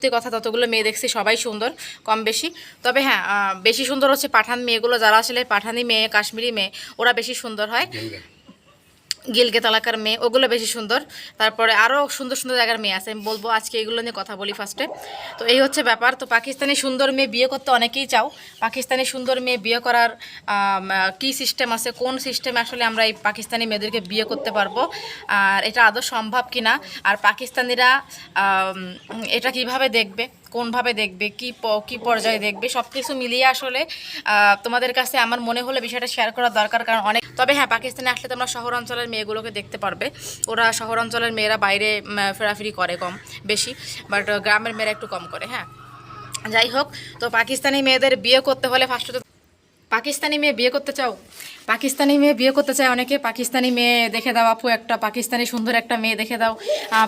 সত্যি কথা ততগুলো মেয়ে দেখছি, সবাই সুন্দর, কম বেশি। তবে হ্যাঁ বেশি সুন্দর হচ্ছে পাঠান মেয়েগুলো, যারা আসলে পাঠানি মেয়ে, কাশ্মীরি মেয়ে, ওরা বেশি সুন্দর হয়। গিলগেত এলাকার মেয়ে, ওগুলো বেশি সুন্দর। তারপরে আরও সুন্দর সুন্দর জায়গার মেয়ে আছে। আমি বলব আজকে এগুলো নিয়ে কথা বলি ফার্স্টে তো এই হচ্ছে ব্যাপার। তো পাকিস্তানি সুন্দর মেয়ে বিয়ে করতে অনেকেই চাও। পাকিস্তানি সুন্দর মেয়ে বিয়ে করার কি সিস্টেম আছে? কোন সিস্টেমে আসলে আমরা এই পাকিস্তানি মেয়েদেরকে বিয়ে করতে পারব? আর এটা আদৌ সম্ভব কিনা? আর পাকিস্তানিরা এটা কীভাবে দেখবে? কোনভাবে দেখবে, কি কি পর্যায়ে দেখবে সব কিছু মিলিয়ে আসলে তোমাদের কাছে আমার মনে হলে বিষয়টা শেয়ার করা দরকার কারণ অনেক, তবে হ্যাঁ পাকিস্তানে আসলে তোমরা শহর অঞ্চলের মেয়েগুলোকে দেখতে পারবে। ওরা শহর অঞ্চলের মেয়েরা বাইরে ফেরাফেরি করে কম, বেশি বাট গ্রামের মেয়েরা একটু কম করে হ্যাঁ। যাই হোক, তো পাকিস্তানি মেয়েদের বিয়ে করতে হলে ফার্স্টে পাকিস্তানি মেয়ে বিয়ে করতে চাও? পাকিস্তানি মেয়ে বিয়ে করতে চায় অনেকে। পাকিস্তানি মেয়ে দেখে দাও আপু একটা, পাকিস্তানি সুন্দর একটা মেয়ে দেখে দাও।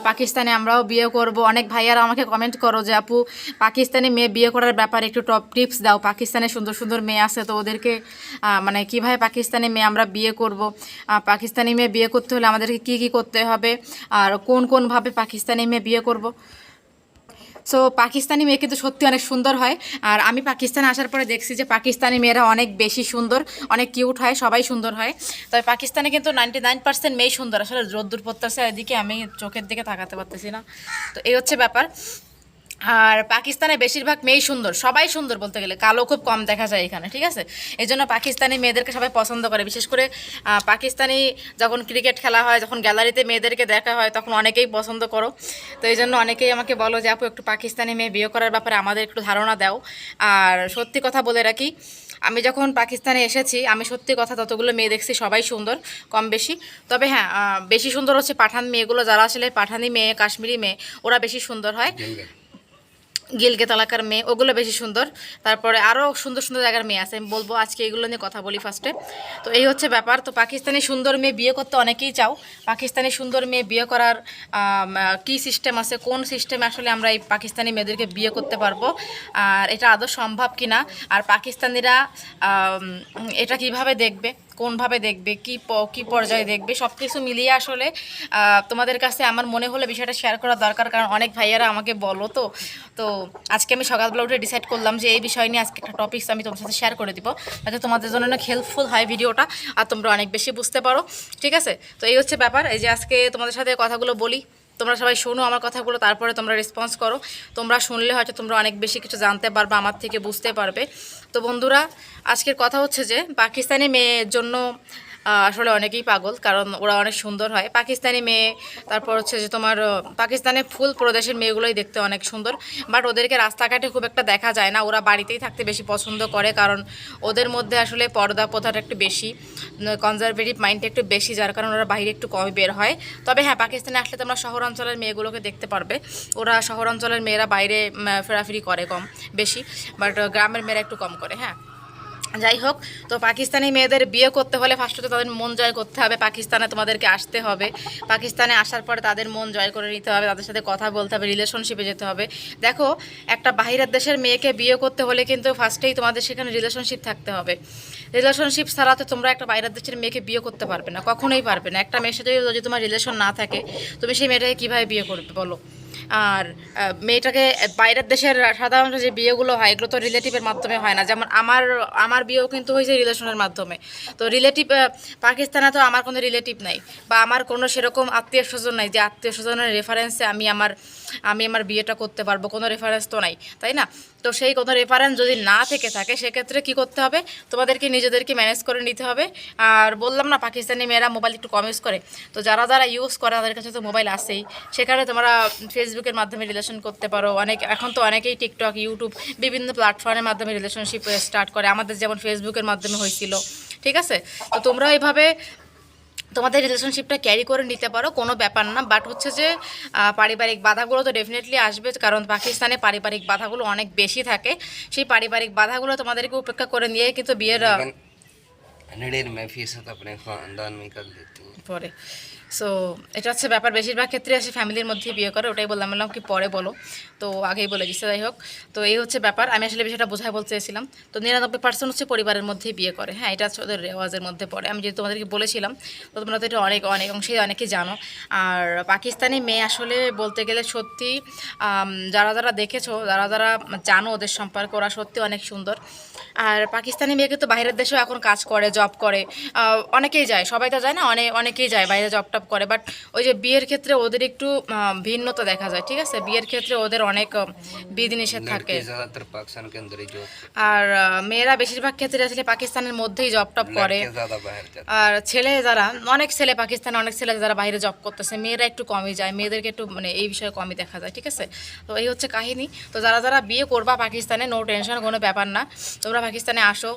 পাকিস্তানে আমরাও বিয়ে করব। অনেক ভাইয়ারা আমাকে কমেন্ট করো যে, আপু, পাকিস্তানি মেয়ে বিয়ে করার ব্যাপারে একটু টপ টিপস দাও। পাকিস্তানে সুন্দর সুন্দর মেয়ে আছে তো ওদেরকে মানে কীভাবে পাকিস্তানি মেয়ে আমরা বিয়ে করব? পাকিস্তানি মেয়ে বিয়ে করতে হলে আমাদেরকে কী কী করতে হবে? আর কোন, কোনভাবে পাকিস্তানি মেয়ে বিয়ে করব? সো পাকিস্তানি মেয়ে কিন্তু সত্যি অনেক সুন্দর হয়। আর আমি পাকিস্তানে আসার পরে দেখছি যে পাকিস্তানি মেয়েরা অনেক বেশি সুন্দর, অনেক কিউট হয়, সবাই সুন্দর হয়। তবে পাকিস্তানে কিন্তু নাইনটি নাইন পার্সেন্ট মেয়ে সুন্দর। আসলে রোদ্দুর পড়তেছে, এদিকে আমি চোখের দিকে তাকাতে পারতেছি না। তো এই হচ্ছে ব্যাপার। আর পাকিস্তানে বেশিরভাগ মেয়েই সুন্দর, সবাই সুন্দর বলতে গেলে, কালো খুব কম দেখা যায় এখানে, ঠিক আছে? এই জন্য পাকিস্তানি মেয়েদেরকে সবাই পছন্দ করে, বিশেষ করে পাকিস্তানি যখন ক্রিকেট খেলা হয়, যখন গ্যালারিতে মেয়েদেরকে দেখা হয়, তখন অনেকেই পছন্দ করো। তো এই জন্য অনেকেই আমাকে বলো যে, আপু, একটু পাকিস্তানি মেয়ে বিয়ে করার ব্যাপারে আমাদের একটু ধারণা দাও। আর সত্যি কথা বলে রাখি, আমি যখন পাকিস্তানে এসেছি, আমি সত্যি কথা ততগুলো মেয়ে দেখছি, সবাই সুন্দর, কম বেশি। তবে হ্যাঁ বেশি সুন্দর হচ্ছে পাঠান মেয়েগুলো, যারা আসলে পাঠানি মেয়ে, কাশ্মীরি মেয়ে, ওরা বেশি সুন্দর হয়। গিলগেত এলাকার মেয়ে, ওগুলো বেশি সুন্দর। তারপরে আরও সুন্দর সুন্দর জায়গার মেয়ে আছে, আমি বলব আজকে এগুলো নিয়ে কথা বলি ফার্স্টে তো এই হচ্ছে ব্যাপার, তো পাকিস্তানি সুন্দর মেয়ে বিয়ে করতে অনেকেই চাও। পাকিস্তানি সুন্দর মেয়ে বিয়ে করার কি সিস্টেম আছে, কোন সিস্টেমে আসলে আমরা এই পাকিস্তানি মেয়েদেরকে বিয়ে করতে পারব, আর এটা আদৌ সম্ভব কিনা? আর পাকিস্তানিরা এটা কীভাবে দেখবে? কোনভাবে দেখবে, কি কি পর্যায়ে দেখবে সব কিছু মিলিয়ে আসলে তোমাদের কাছে আমার মনে হলো বিষয়টা শেয়ার করা দরকার, কারণ অনেক ভাইয়ারা আমাকে বলো তো। তো আজকে আমি সকালবেলা উঠে ডিসাইড করলাম যে এই বিষয় নিয়ে আজকে একটা টপিকস আমি তোমার সাথে শেয়ার করে দিব, যাতে তোমাদের জন্য অনেক হেল্পফুল হয় ভিডিওটা আর তোমরা অনেক বেশি বুঝতে পারো, ঠিক আছে? তো এই হচ্ছে ব্যাপার, এই যে আজকে তোমাদের সাথে কথাগুলো বলি। তোমরা সবাই শোনো আমার কথাগুলো, তারপরে তোমরা রেসপন্স করো। তোমরা শুনলে হয়তো তোমরা অনেক বেশি কিছু জানতে পারবে, আমার থেকে বুঝতে পারবে। তো বন্ধুরা, আজকের কথা হচ্ছে যে, পাকিস্তানি মেয়ের জন্য আসলে অনেকেই পাগল, কারণ ওরা অনেক সুন্দর হয়। পাকিস্তানি মেয়ে, তারপর হচ্ছে যে তোমার পাকিস্তানে ফুল প্রদেশের মেয়েগুলোই দেখতে অনেক সুন্দর। বাট ওদেরকে রাস্তাঘাটে খুব একটা দেখা যায় না। ওরা বাড়িতেই থাকতে বেশি পছন্দ করে, কারণ ওদের মধ্যে আসলে পর্দা প্রথাটা একটু বেশি কনজারভেটিভ মাইন্ডটা একটু বেশি, যার কারণে ওরা বাইরে একটু কমই বের হয়। তবে হ্যাঁ পাকিস্তানে আসলে তোমরা শহরাঞ্চলের মেয়েগুলোকে দেখতে পারবে। ওরা শহরাঞ্চলের মেয়েরা বাইরে ফেরাফেরি করে কম, বেশি। বাট গ্রামের মেয়েরা একটু কম করে হ্যাঁ। যাই হোক তো পাকিস্তানি মেয়েদের বিয়ে করতে হলে ফার্স্টে তাদের মন জয় করতে হবে, পাকিস্তানে তোমাদেরকে আসতে হবে। পাকিস্তানে আসার পরে তাদের মন জয় করে নিতে হবে, তাদের সাথে কথা বলতে হবে রিলেশনশিপে যেতে হবে। দেখো, একটা বাহিরের দেশের মেয়েকে বিয়ে করতে হলে কিন্তু ফার্স্টেই তোমাদের সেখানে রিলেশনশিপ থাকতে হবে। রিলেশনশিপ ছাড়া তো তোমরা একটা বাইরের দেশের মেয়েকে বিয়ে করতে পারবে না, কখনোই পারবে না। একটা মেয়ের সাথে যদি তোমার রিলেশন না থাকে, তুমি সেই মেয়েটাকে কীভাবে বিয়ে করবে বলো? আর মেয়েটাকে বাইরের দেশের সাধারণত যে বিয়েগুলো হয়, এগুলো তো রিলেটিভের মাধ্যমে হয় না। যেমন আমার আমার বিয়েও কিন্তু হয়েছে রিলেশনের মাধ্যমে। তো রিলেটিভ পাকিস্তানে তো আমার কোনো রিলেটিভ নাই বা আমার কোনো সেরকম আত্মীয় স্বজন নাই যে আত্মীয় স্বজনের রেফারেন্সে আমি আমার আমি আমার বিয়েটা করতে পারব, কোনো রেফারেন্স তো নাই, তাই না? তো সেই কোনো রেফারেন্স যদি না থেকে থাকে, সেক্ষেত্রে কি করতে হবে? তোমাদেরকে নিজেদেরকে ম্যানেজ করে নিতে হবে। আর বললাম না, পাকিস্তানি মেয়েরা মোবাইল একটু কম ইউজ করে। তো যারা যারা ইউজ করে, তাদের কাছে তো মোবাইল আসেই সেখানে তোমরা ফেসবুকের মাধ্যমে রিলেশন করতে পারো। অনেক এখন তো অনেকেই টিকটক ইউটিউব বিভিন্ন প্ল্যাটফর্মের মাধ্যমে রিলেশনশিপ স্টার্ট করে। আমাদের যেমন ফেসবুকের মাধ্যমে হয়েছিল। ঠিক আছে? তো তোমরা এইভাবে তোমাদের রিলেশনশিপটা ক্যারি করে নিতে পারো কোনো ব্যাপার না। বাট হচ্ছে যে পারিবারিক বাধাগুলো তো ডেফিনেটলি আসবে। কারণ পাকিস্তানে পারিবারিক বাধাগুলো অনেক বেশি থাকে। সেই পারিবারিক বাধাগুলো তোমাদেরকে উপেক্ষা করে নিয়ে কিন্তু বিয়ের পরে। সো এটা হচ্ছে ব্যাপার। বেশিরভাগ ক্ষেত্রে আসে ফ্যামিলির মধ্যেই বিয়ে করে, ওটাই বললাম। বললাম কি পরে বলো। তো আগেই বলে দিচ্ছে যাই হোক। তো এই হচ্ছে ব্যাপার। আমি আসলে বিষয়টা বোঝায় বলতে চেয়েছিলাম। তো নিরানব্বই পার্সেন্ট হচ্ছে পরিবারের মধ্যেই বিয়ে করে। হ্যাঁ এটা হচ্ছে ওদের রেওয়াজের মধ্যে পড়ে। আমি যেহেতু তোমাদেরকে বলেছিলাম, তো তোমরা তো এটা অনেক অনেক অংশেই অনেকেই জানো। আর পাকিস্তানি মেয়ে আসলে বলতে গেলে সত্যি যারা যারা দেখেছ, যারা যারা জানো ওদের সম্পর্কে, ওরা সত্যি অনেক সুন্দর। আর পাকিস্তানি মেয়েকে তো বাইরের দেশেও এখন কাজ করে জব করে। অনেকেই যায়। সবাই তো যায় না? অনেক অনেকেই যায় বাইরে জব মেকআপ করে। বাট ওই যে বিয়ের ক্ষেত্রে ওদের একটু ভিন্নতা দেখা যায় ঠিক আছে? বিয়ের ক্ষেত্রে ওদের অনেক বিধিনিষেধ থাকে। আর মেয়েরা বেশিরভাগ ক্ষেত্রে আসলে পাকিস্তানের মধ্যেই জব টপ করে। আর ছেলে যারা অনেক ছেলে পাকিস্তানে অনেক ছেলে যারা বাইরে জব করতেছে মেয়েরা একটু কমই যায়। মেয়েদেরকে একটু মানে এই বিষয়ে কমই দেখা যায় ঠিক আছে? তো এই হচ্ছে কাহিনী। তো যারা যারা বিয়ে করবা পাকিস্তানে নো টেনশন কোনো ব্যাপার না। তোমরা পাকিস্তানে আসো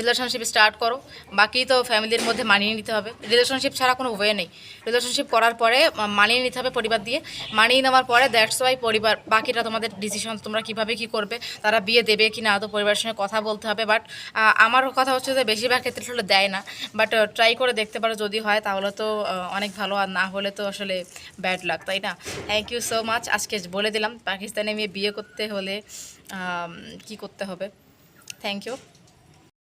রিলেশনশিপ স্টার্ট করো। বাকি তো ফ্যামিলির মধ্যে মানিয়ে নিতে হবে। রিলেশনশিপ ছাড়া কোনো ওয়ে নেই। রিলেশনশিপ করার পরে মানিয়ে নিতে হবে পরিবার দিয়ে। মানিয়ে নেওয়ার পরে দ্যাটস ওয়াই পরিবার বাকিটা তোমাদের ডিসিশন তোমরা কীভাবে কি করবে, তারা বিয়ে দেবে কি না, তো পরিবারের সঙ্গে কথা বলতে হবে। বাট আমার কথা হচ্ছে যে বেশিরভাগ ক্ষেত্রে আসলে দেয় না। বাট ট্রাই করে দেখতে পারো যদি হয়, তাহলে তো অনেক ভালো। আর না হলে তো আসলে ব্যাড লাগ তাই না? থ্যাংক ইউ সো মাচ আজকে বলে দিলাম, পাকিস্তানে মেয়ে বিয়ে করতে হলে কি করতে হবে? Thank you